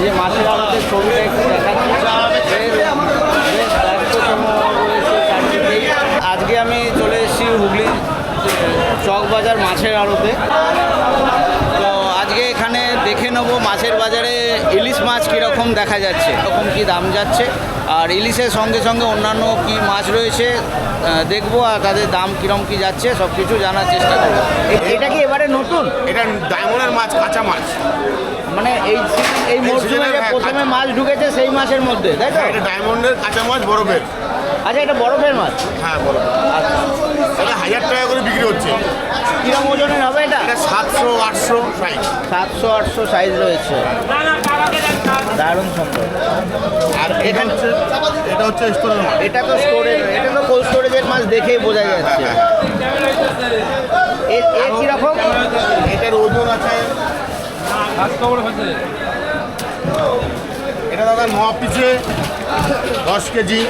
এই যে মাছের আড়তের ছবিটা একটু দেখাচ্ছি। আজকে আমি চলে এসেছি হুগলি চকবাজার মাছের আড়তে। তো আজকে এখানে দেখে নেব মাছের বাজারে ইলিশ মাছ কীরকম দেখা যাচ্ছে এরকম কী দাম যাচ্ছে আর ইলিশের সঙ্গে সঙ্গে অন্যান্য কি মাছ রয়েছে দেখব আর তাদের দাম কীরকম কি যাচ্ছে সব কিছু জানার চেষ্টা করব। এটা কি এবারে নতুন? এটা ডায়মন্ডের মাছ কাঁচা মাছ। মানে এই এই মরশুমে যে হ্যাঁ, প্রথমে মাছ ঢুকেছে সেই মাছের মধ্যে তাই তো? হ্যাঁ, এটা ডায়মন্ডের কাঁচা মাছ বরফের। আচ্ছা এটা বরফের মাছ? হ্যাঁ বরফ আচ্ছা। এটা হাজার টাকা করে বিক্রি হচ্ছে। কিরম ওজনের হবে এটা? এটা সাতশো আটশো সাইজ সাতশো আটশো সাইজ রয়েছে। দারুণ সুন্দর। আর এটা হচ্ছে এটা হচ্ছে স্টোরের মাছ। এটা তো স্টোরেজ এটা তো কোল্ড স্টোরেজের মাছ দেখেই বোঝা যাচ্ছে। এর কীরকম? এটা দাদা ন পিসে দশ কেজি।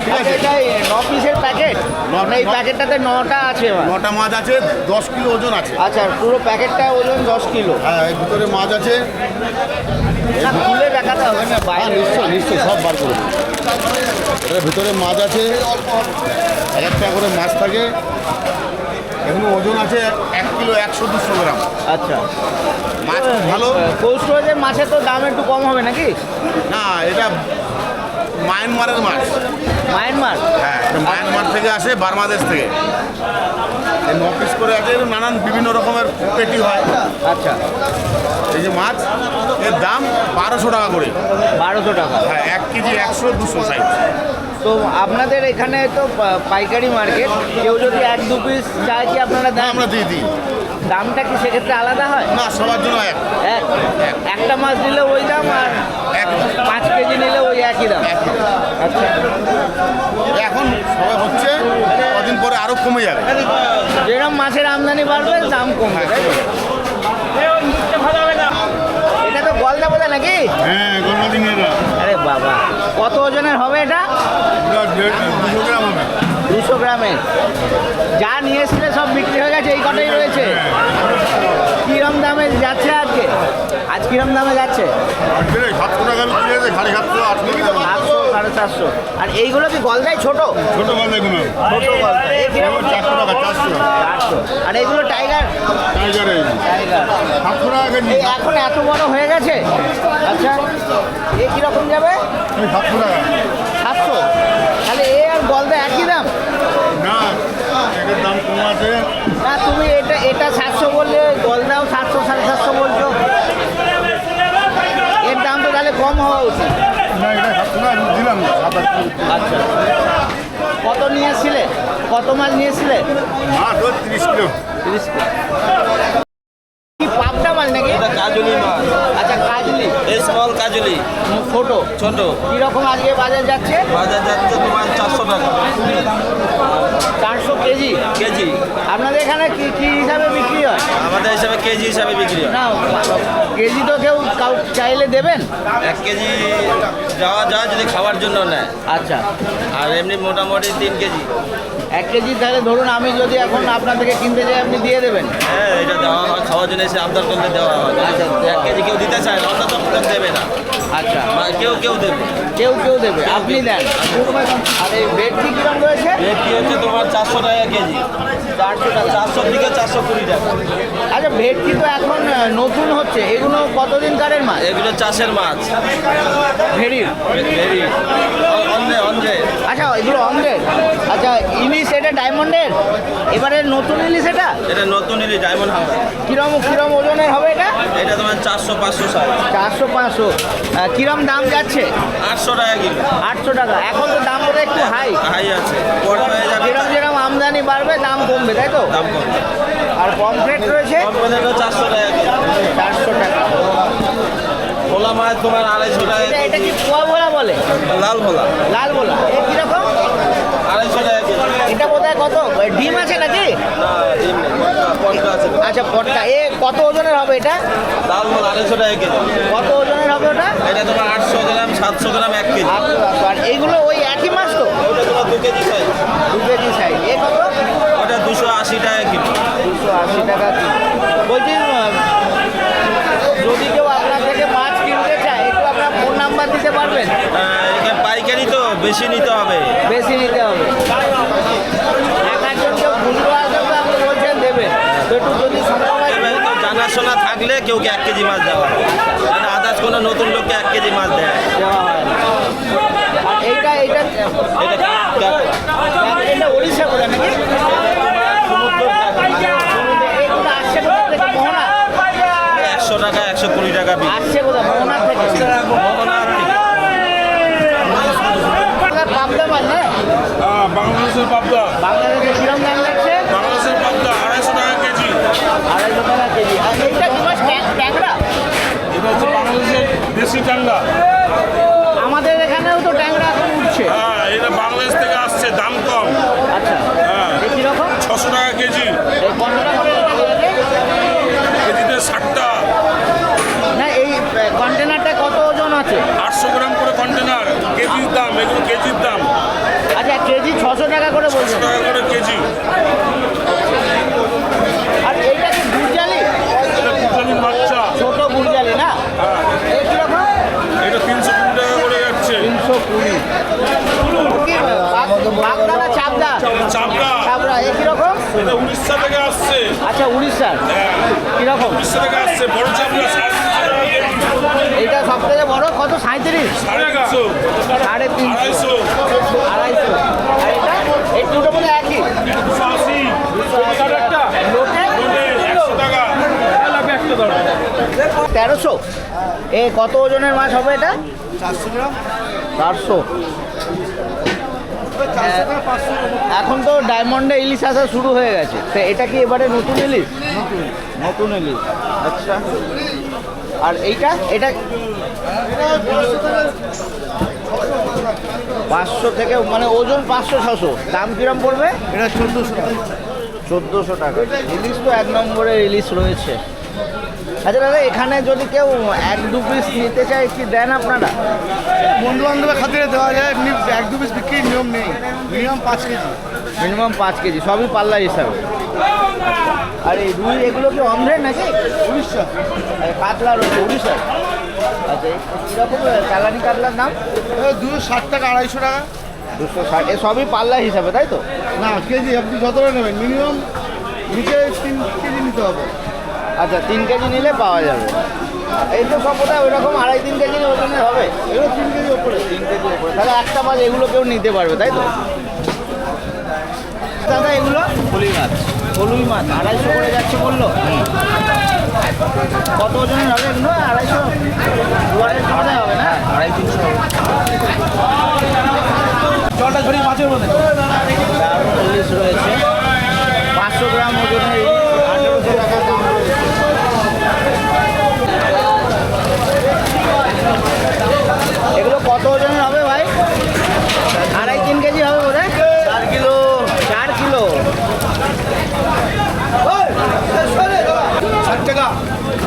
ঠিক আচ্ছা আছে ন পিসের প্যাকেট? ন- এই প্যাকেটটাতে নটা আছে নটা মাছ আছে দশ কিলো ওজন আছে। আচ্ছা পুরো প্যাকেটটা ওজন দশ কিলো? হ্যাঁ এর ভিতরে মাছ আছে। না খুলে দেখাতে হবে না হ্যাঁ বাইরে নিশ্চয় নিশ্চয় সব বার। এটার ভিতরে মাছ আছে। এক একটা করে মাছ থাকে। এগুলো ওজন আছে এক কিলো একশো দুশো গ্রাম। আচ্ছা। মাছ ভালো? কোল্ড স্টোরেজের মাছের তো দাম একটু কম হবে নাকি? না এটা মায়ানমারের মাছ। মায়ানমার? হ্যাঁ মায়ানমার থেকে আসে বার্মাদেশ থেকে। এই ন পিস করে আছে নানান বিভিন্ন রকমের পেটি হয়। আচ্ছা। এই যে মাছ এর দাম বারোশো টাকা করে। বারোশো টাকা। হ্যাঁ এক কেজি একশো দুশো সাইজ তো আপনাদের এখানে তো পাইকারি মার্কেট কেউ যদি এক দু পিস চায় কি আপনারা দেন? আমরা দিয়ে দিই। দামটা কি সেক্ষেত্রে আলাদা হয়? না সবার জন্য এক। এক। একটা মাছ নিলে ওই দাম আর পাঁচ কেজি নিলে ওই একই দাম। আচ্ছা। এখন সবাই হচ্ছে কদিন পরে আরও কমে যাবে। যেরকম মাছের আমদানি বাড়বে দাম কমবে? এটা তো গলদা বোধা নাকি? হ্যাঁ মেয়েরা আরে বাবা। কত ওজনের হবে এটা? দুশো গ্রাম হবে। দুশো গ্রামের। যা নিয়ে এসেছিলে সব বিক্রি হয়ে গেছে এই কটাই রয়েছে? কিরম দামে যাচ্ছে আজকে? আজ কিরম দামে যাচ্ছে? সাতশো টাকা সাড়ে সাতশো আটশো। সাড়ে চারশো। আর এইগুলো কি গলদাই ছোট? ছোটো মাল দেখুন ছোট গলদা চারশো টাকা চারশো। চারশো। আর এইগুলো টাইগার? টাইগার এই। এখন এত বড় হয়ে গেছে? আচ্ছা এ কীরকম যাবে? সাতশো টাকা সাতশো তাহলে এ আর গলদা একই দাম না এটার দাম কম আছে না তুমি এটা এটা সাতশো বললে গলদাও সাতশো সাড়ে সাতশো বলছো এর দাম তো তাহলে কম হওয়া উচিত না এটা সাতশো টাকা দিলাম সাত আটশো আচ্ছা কত নিয়েছিলে? কত মাল নিয়েছিলে? তিরিশ কিলো। তিরিশ কি পাবদা মাল নাকি এটা কাজলি মাছ আচ্ছা কাজলি এই স্মল কাজলি ছোট। ছোট। কীরকম আজকে বাজার যাচ্ছে? বাজার যাচ্ছে তোমার চারশো টাকা। চারশো কেজি। কেজি। আপনাদের এখানে কি কি হিসাবে বিক্রি হয়? আমাদের হিসাবে কেজি হিসাবে বিক্রি হয়। না কেজি তো কেউ চাইলে দেবেন? এক কেজি যাওয়া যায় যদি খাওয়ার জন্য নেয়। আচ্ছা। আর এমনি মোটামুটি তিন কেজি। এক কেজি তাহলে ধরুন আমি যদি এখন আপনার থেকে কিনতে যাই আপনি দিয়ে দেবেন? হ্যাঁ এটা দেওয়া হয় খাওয়ার জন্য এসে আবদার করলে দেওয়া হয়। আচ্ছা। এক কেজি কেউ দিতে চায় না অন্য তো দেবে না। আচ্ছা। কেউ কেউ দেবে। কেউ কেউ দেবে। আপনি দেন। আর এই ভেটকি কিরম রয়েছে? ভেটকি হচ্ছে তোমার চারশো টাকা কেজি। চারশো টাকা। চারশোর দিকে চারশো কুড়ি টাকা। আচ্ছা ভেটকি তো এখন নতুন হচ্ছে। এগুলো কতদিন কারের মাছ? এগুলো চাষের মাছ। ভেড়ির। ভেরি অন্ধে অন্ধে আচ্ছা এগুলো ইলিশ এটা ডায়মন্ডের? এবারে নতুন ইলিশ এটা? এটা নতুন ইলি ডায়মন্ড হাউস কিরম কিরম ওজনের হবে এটা? এটা তোমার চারশো পাঁচশো সাইজ চারশো পাঁচশো। কিরম দাম যাচ্ছে? আটশো টাকা কিলো। আটশো টাকা। এখন তো দাম বোধহয় একটু হাই হাই আছে। যেরকম যেরকম আমদানি বাড়বে দাম কমবে তাই তো? দাম কম আর পমফ্রেট রয়েছে? চারশো টাকা চারশো টাকা। ভোলা মাছ তোমার আড়াইশো টাকা। এটা কি পোয়া ভোলা বলে? লাল ভোলা। লাল ভোলা। এ কীরকম? আড়াইশো টাকা এটা বোধহয় কত? ডিম আছে নাকি? আচ্ছা পটকা। এ কত ওজনের হবে এটা? আড়াইশো টাকা কেজি। কত ওজনের হবে ওটা? এটা তোমার আটশো গ্রাম সাতশো গ্রাম এক কেজি। আর এইগুলো ওই একই মাছ তো? দু কেজি সাইজ দু কেজি সাইজ এ কত? ওটা দুশো আশি টাকা কিলো দুশো আশি টাকা বলছি যদি কেউ আপনার থেকে মাছ কিনতে চায় একটু আপনার ফোন নাম্বার দিতে পারবেন? হ্যাঁ, পাইকারি তো বেশি নিতে কেজি মাছ দেওয়া মানে আদার্স কোনো নতুন লোককে এক কেজি মাছ দেয় হয়। এইটা এইটা এটা উড়িষ্যা করে নাকি? একশো টাকা একশো কুড়ি টাকা আসছে কোথা মোহনা থেকে। মোহনার থেকে। পাবদা। মাছ না হ্যাঁ, বাংলাদেশের পাবদা। বাংলাদেশে ষাট এইটা সব থেকে বড় কত? সাঁত্রিশ সাড়ে তিনশো। আড়াইশো। এই দুটো একই। টাকা। তেরোশো? এ কত ওজনের মাছ হবে এটা? চারশো চারশো। এখন তো ডায়মন্ডে ইলিশ আসা শুরু হয়ে গেছে। তো এটা কি এবারে নতুন ইলিশ। নতুন ইলিশ। আচ্ছা। আর এইটা? এটা পাঁচশো থেকে মানে ওজন পাঁচশো ছশো। দাম কিরম পড়বে? এটা চোদ্দোশো টাকা। চোদ্দোশো টাকা। ইলিশ তো এক নম্বরের ইলিশ রয়েছে। আচ্ছা দাদা এখানে যদি কেউ এক দু পিস নিতে চায় কি দেন আপনারা? বন্ধু বান্ধবের খাতিরে দেওয়া যায় এমনি এক দু পিস বিক্রির নিয়ম নেই। মিনিমাম পাঁচ কেজি। মিনিমাম পাঁচ কেজি সবই পাল্লা হিসাবে। আর এই রুই এগুলো কি অন্ধ্রের নাকি? উড়িষ্যা। আর কাতলা রয়েছে উড়িষ্যার আচ্ছা কীরকম চালানি কাতলার দাম? দুশো ষাট টাকা আড়াইশো টাকা। দুশো ষাট এ সবই পাল্লা হিসাবে তাই তো? না কেজি আপনি যতটা নেবেন মিনিমাম নিচে তিন কেজি নিতে হবে। আচ্ছা তিন কেজি নিলে পাওয়া যাবে। এই তো সব বোধহয় ওইরকম আড়াই তিন কেজি ওজনের হবে? এগুলো তিন কেজি ওপরে। তিন কেজি ওপরে। তাহলে একটা মাছ এগুলো কেউ নিতে পারবে তাই তো? দাদা এগুলো? ফলুই মাছ। ফলুই মাছ আড়াইশো করে যাচ্ছে বলল। কত ওজনের হবে এগুলো? আড়াইশো? দু আড়াইশো করে হবে না? আড়াই তিনশো জলটা ধরি মাছের মধ্যে। ইলিশ রয়েছে পাঁচশো গ্রাম ওজনের ইলিশ আঠেরোশো টাকা দাম রয়েছে এগুলো কত ওজনের হবে ভাই আড়াই তিন কেজি হবে বোধ চার কিলো চার কিলো ষাট টাকা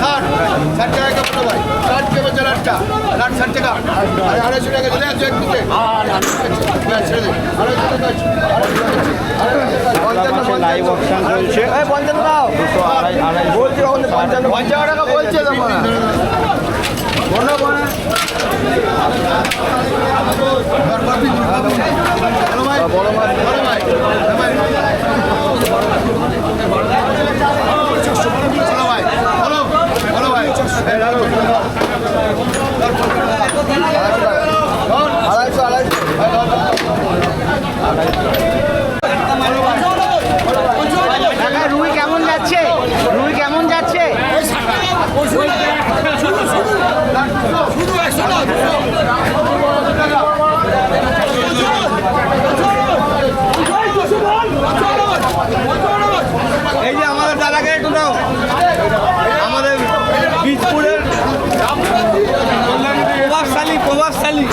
ষাট ষাট টাকা পড়ে ভাই ষাট কে বলছে লাটটা লাট ষাট টাকা। আরে আড়াইশো টাকা চলে আসছে এক দিকে ছেড়ে দে আড়াইশো টাকা আড়াইশো পঞ্চান্ন দাও। বলছি পঞ্চান্ন। পঞ্চান্ন বলছে তোমার বলো বলো বড় ভাই বড় ভাই বড় ভাই বড় ভাই বলো বড় ভাই আড়াইশো আড়াইশো কাকা রুই কেমন যাচ্ছে রুই কেমন যাচ্ছে এই আমাদের একটু দাও। আমাদের বীজপুরের প্রভাবশালী প্রভাবশালী।